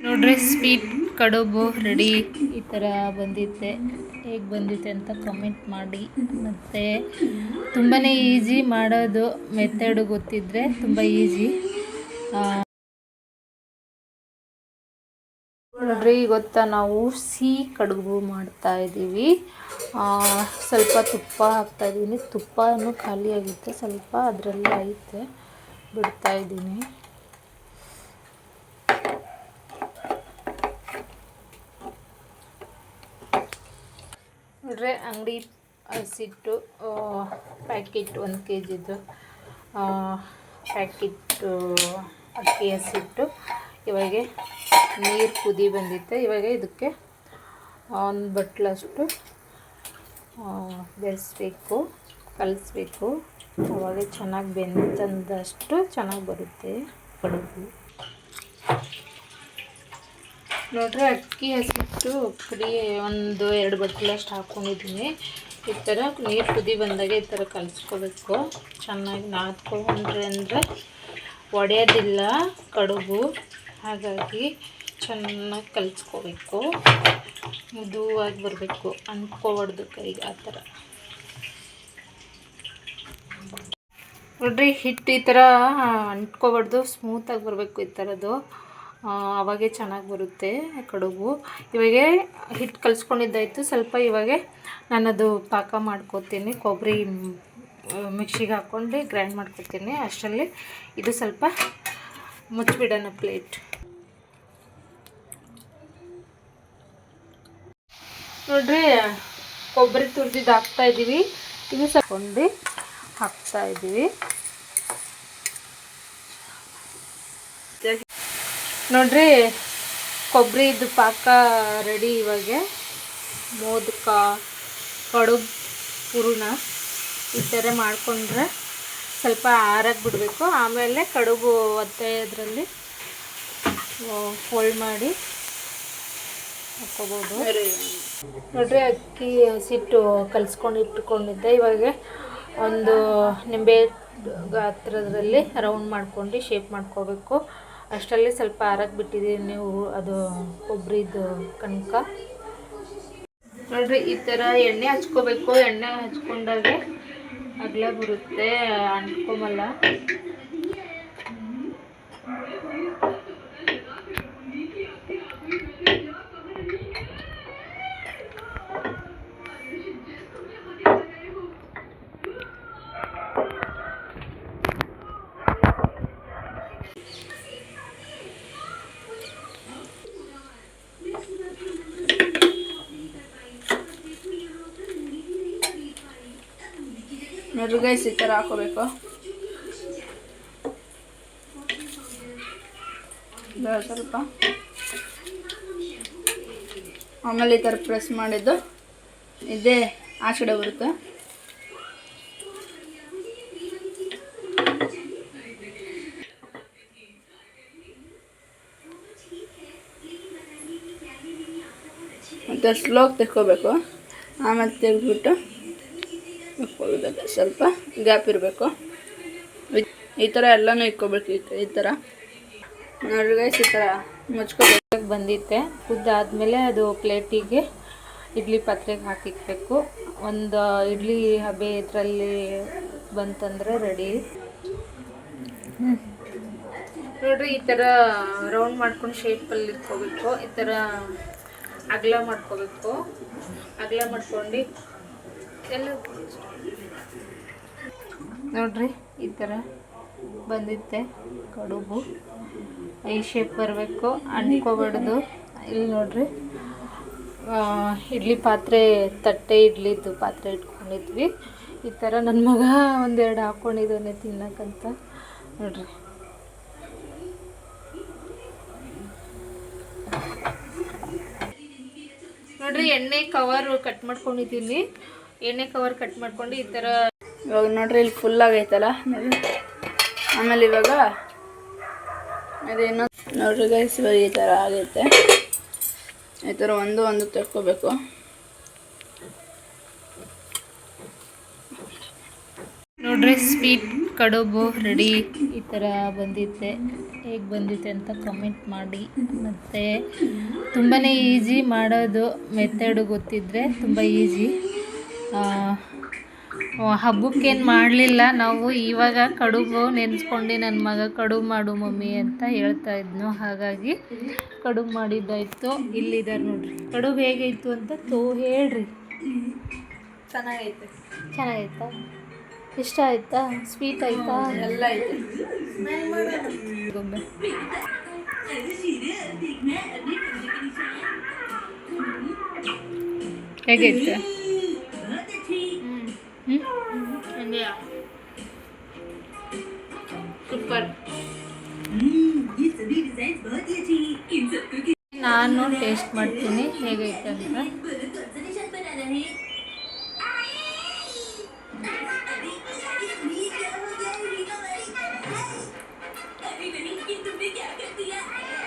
ನೋಡ್ರಿ ಸ್ವೀಟ್ ಕಡುಬು ರೆಡಿ ಈ ಥರ ಬಂದಿತ್ತೆ. ಹೇಗೆ ಬಂದಿತ್ತೆ ಅಂತ ಕಮೆಂಟ್ ಮಾಡಿ. ಮತ್ತು ತುಂಬಾ ಈಸಿ ಮಾಡೋದು ಮೆಥಡು ಗೊತ್ತಿದ್ದರೆ ತುಂಬ ಈಸಿ ನೋಡ್ರಿ ಗೊತ್ತಾ ನಾವು ಸಿಹಿ ಕಡುಬು ಮಾಡ್ತಾ ಇದ್ದೀವಿ. ಸ್ವಲ್ಪ ತುಪ್ಪ ಹಾಕ್ತಾ ಇದ್ದೀನಿ. ತುಪ್ಪನೂ ಖಾಲಿಯಾಗಿತ್ತು. ಸ್ವಲ್ಪ ಅದರಲ್ಲಿ ಐತೆ. ಬಿಡ್ತಾ ನೋಡ್ರೆ ಅಂಗಡಿ ಹಸಿಟ್ಟು ಪ್ಯಾಕೆಟ್ ಒಂದು ಕೆ ಜಿದು ಪ್ಯಾಕೆಟ್ಟು ಅಕ್ಕಿ ಹಸಿಟ್ಟು ಇವಾಗ ನೀರು ಕುದಿ ಬಂದಿತ್ತು. ಇವಾಗ ಇದಕ್ಕೆ ಒಂದು ಬಟ್ಲಷ್ಟು ಬೆರೆಸ್ಬೇಕು ಕಲಿಸ್ಬೇಕು. ಅವಾಗ ಚೆನ್ನಾಗಿ ಬೆಂತಂದಷ್ಟು ಚೆನ್ನಾಗಿ ಬರುತ್ತೆ. ಕಡುಬು ನೋಡ್ರಿ ಅಕ್ಕಿ ಹಸಿಟ್ಟು ಪುಡಿ ಒಂದು ಎರಡು ಬಟ್ಲಷ್ಟು ಹಾಕ್ಕೊಂಡಿದ್ದೀನಿ ಈ ಥರ ನೀರು ಕುದಿ ಬಂದಾಗ ಈ ಥರ ಕಲಿಸ್ಕೋಬೇಕು. ಚೆನ್ನಾಗಿ ನಾದ್ಕೊಂಡ್ರೆ ಅಂದರೆ ಒಡೆಯೋದಿಲ್ಲ ಕಡುಬು. ಹಾಗಾಗಿ ಚೆನ್ನಾಗಿ ಕಲಿಸ್ಕೋಬೇಕು. ಮೃದುವಾಗಿ ಬರಬೇಕು. ಅಂದ್ಕೋಬಾರ್ದು ಕೈಗೆ ಆ ಥರ. ನೋಡ್ರಿ, ಹಿಟ್ಟು ಈ ಥರ ಅಂಟ್ಕೋಬಾರ್ದು. ಸ್ಮೂತಾಗಿ ಬರಬೇಕು ಈ ಥರದ್ದು. ಅವಾಗೆ ಚೆನ್ನಾಗಿ ಬರುತ್ತೆ ಕಡುಬು. ಇವಾಗ ಹಿಟ್ಟು ಕಲಿಸ್ಕೊಂಡಿದ್ದಾಯಿತು. ಸ್ವಲ್ಪ ಇವಾಗ ನಾನದು ಪಾಕ ಮಾಡ್ಕೋತೀನಿ. ಕೊಬ್ಬರಿ ಮಿಕ್ಸಿಗೆ ಹಾಕ್ಕೊಂಡು ಗ್ರೈಂಡ್ ಮಾಡ್ಕೊತೀನಿ. ಅಷ್ಟರಲ್ಲಿ ಇದು ಸ್ವಲ್ಪ ಮುಚ್ಚಿಬಿಡೋಣ ಪ್ಲೇಟ್. ನೋಡ್ರಿ, ಕೊಬ್ಬರಿ ತುರಿದಿದ್ದು ಹಾಕ್ತಾಯಿದ್ದೀವಿ ಇದು ಹಾಕ್ತಾ ಇದ್ದೀವಿ ನೋಡ್ರಿ ಕೊಬ್ಬರಿದು ಪಾಕ ರೆಡಿ ಇವಾಗ. ಮೋದಕ, ಕಡುಬು ಹೂರ್ಣ ಈ ಥರ ಮಾಡಿಕೊಂಡ್ರೆ ಸ್ವಲ್ಪ ಆರಕ್ಕೆ ಬಿಡಬೇಕು. ಆಮೇಲೆ ಕಡುಬು ಒತ್ತೆದ್ರಲ್ಲಿ ಫೋಲ್ಡ್ ಮಾಡಿ ಹಾಕೋಬೋದು. ನೋಡ್ರಿ, ಅಕ್ಕಿ ಹಸಿಟ್ಟು ಕಲಿಸ್ಕೊಂಡು ಇಟ್ಕೊಂಡಿದ್ದೆ. ಇವಾಗ ಒಂದು ನಿಂಬೆ ಗಾತ್ರದಲ್ಲಿ ರೌಂಡ್ ಮಾಡ್ಕೊಂಡು ಶೇಪ್ ಮಾಡ್ಕೋಬೇಕು. ಅಷ್ಟರಲ್ಲಿ ಸ್ವಲ್ಪ ಆರಕ್ಕೆ ಬಿಟ್ಟಿದ್ದೀನಿ ನೀವು, ಅದು ಕೊಬ್ಬರಿದು ಕಣಕ. ನೋಡ್ರಿ, ಈ ಥರ ಎಣ್ಣೆ ಹಚ್ಕೋಬೇಕು. ಎಣ್ಣೆ ಹಚ್ಕೊಂಡಾಗೆ ಅಗಲ ಬರುತ್ತೆ ಅಂಟ್ಕೊಂಬಲ್ಲ ನೋಡ್ರಿ ಗೈಸ್ ಈ ಥರ ಹಾಕೋಬೇಕು. ಸ್ವಲ್ಪ. ಆಮೇಲೆ ಈ ಥರ ಪ್ರೆಸ್ ಮಾಡಿದ್ದು ಇದೇ ಆ ಕಡೆ ಬರುತ್ತೆ. ಮತ್ತು ಸ್ಲೋಗ್ ತೆಕ್ಕೋಬೇಕು. ಆಮೇಲೆ ತೆಗೆದ್ಬಿಟ್ಟು ಇಟ್ಕೊಳ್ಳೋದಕ್ಕೆ ಸ್ವಲ್ಪ ಗ್ಯಾಪ್ ಇರಬೇಕು. ಈ ಥರ ಎಲ್ಲನೂ ಇಕ್ಕೋಬೇಕು ಈ ಥರ. ನೋಡ್ರಿ ಗೈಸ್ ಈ ಥರ ಮುಚ್ಕೋಬೇಕು ಬಂದಿತ್ತೆ. ಕುದ್ದಾದಮೇಲೆ ಅದು ಪ್ಲೇಟಿಗೆ ಇಡ್ಲಿ ಪಾತ್ರೆಗೆ ಹಾಕಿಕ್ಬೇಕು. ಒಂದು ಇಡ್ಲಿ ಹಬೆ ಇದರಲ್ಲಿ ಬಂತಂದರೆ ರೆಡಿ ನೋಡ್ರಿ, ಈ ಥರ ರೌಂಡ್ ಮಾಡ್ಕೊಂಡು ಶೇಪಲ್ಲಿ ಇಟ್ಕೋಬೇಕು. ಈ ಥರ ಅಗಲ ಮಾಡ್ಕೋಬೇಕು. ಅಗಲ ಮಾಡ್ಕೊಂಡು ನೋಡ್ರಿ, ಈ ಥರ ಬಂದಿತ್ತೆ ಕಡುಬು. ಐ ಶೇಪ್ ಬರಬೇಕು, ಅಂಟ್ಕೋಬಾರ್ದು. ಇಲ್ಲಿ ನೋಡ್ರಿ ಇಡ್ಲಿ ಪಾತ್ರೆ, ತಟ್ಟೆ ಇಡ್ಲಿದ್ದು ಪಾತ್ರೆ ಇಟ್ಕೊಂಡಿದ್ವಿ. ಈ ಥರ ನನ್ನ ಮಗ ಒಂದೆರಡು ಹಾಕ್ಕೊಂಡಿದ್ದಾನೆ ತಿನ್ನಕ್ಕಂತ ನೋಡ್ರಿ. ನೋಡ್ರಿ, ಎಣ್ಣೆ ಕವರ್ ಕಟ್ ಮಾಡ್ಕೊಂಡಿದ್ದೀನಿ. ಎಣ್ಣೆ ಕವರ್ ಕಟ್ ಮಾಡ್ಕೊಂಡು ಈ ಥರ ಇವಾಗ ನೋಡ್ರಿ ಇಲ್ಲಿ ಫುಲ್ ಆಗೈತಲ್ಲ. ಆಮೇಲೆ ಇವಾಗ ಅದೇನೋ ನೋಡ್ರಿ ಗೈಸ್ ಇವಾಗ ಈ ಥರ ಆಗೈತೆ. ಈ ಥರ ಒಂದು ಒಂದು ತಕ್ಕೋಬೇಕು. ನೋಡ್ರಿ ಸ್ವೀಟ್ ಕಡುಬು ರೆಡಿ ಈ ಥರ ಬಂದಿತ್ತೆ. ಹೇಗೆ ಬಂದಿತ್ತೆ ಅಂತ ಕಮೆಂಟ್ ಮಾಡಿ. ಮತ್ತು ತುಂಬಾ ಈಜಿ ಮಾಡೋದು ಮೆಥಡು ಗೊತ್ತಿದ್ದರೆ ತುಂಬ ಈಸಿ ಹಬ್ಬಕ್ಕೇನು ಮಾಡಲಿಲ್ಲ. ನಾವು ಇವಾಗ ಕಡುಬು ನೆನೆಸ್ಕೊಂಡು ನನ್ನ ಮಗ ಕಡುಬು ಮಾಡು ಮಮ್ಮಿ ಅಂತ ಹೇಳ್ತಾ ಇದ್ನು. ಹಾಗಾಗಿ ಕಡುಬು ಮಾಡಿದ್ದಾಯಿತು. ಇಲ್ಲಿದ್ದಾರೆ ನೋಡ್ರಿ. ಕಡುಬು ಹೇಗಾಯಿತು ಅಂತ ತೋ ಹೇಳ್ರಿ. ಚೆನ್ನಾಗೈತೆ. ಚೆನ್ನಾಗೈತಾ? ಇಷ್ಟ ಆಯ್ತಾ? ಸ್ವೀಟ್ ಆಯ್ತಾ? ಎಲ್ಲ ಐತೆ ಹೇಗೈತೆ? ಸೂಪರ್. ನಾನು ಟೇಸ್ಟ್ ಮಾಡ್ತೀನಿ. ಹೇಗೈತೆ ಅಂತ?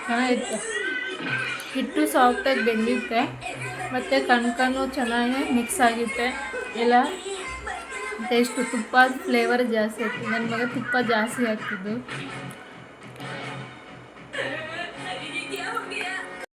ಚೆನ್ನಾಗಿತ್ತು. ಹಿಟ್ಟು ಸಾಫ್ಟಾಗಿ ಬೆಂದಿತ್ತೆ. ಮತ್ತು ಕಣ್ಕನು ಚೆನ್ನಾಗಿ ಮಿಕ್ಸ್ ಆಗಿತ್ತೆ. ಎಲ್ಲ ಟೇಸ್ಟು ತುಪ್ಪ ಫ್ಲೇವರ್ ಜಾಸ್ತಿ ಆಯ್ತು ನನ್ನ ಮಗ ತುಪ್ಪ ಜಾಸ್ತಿ ಹಾಕ್ತಿದ್ದು.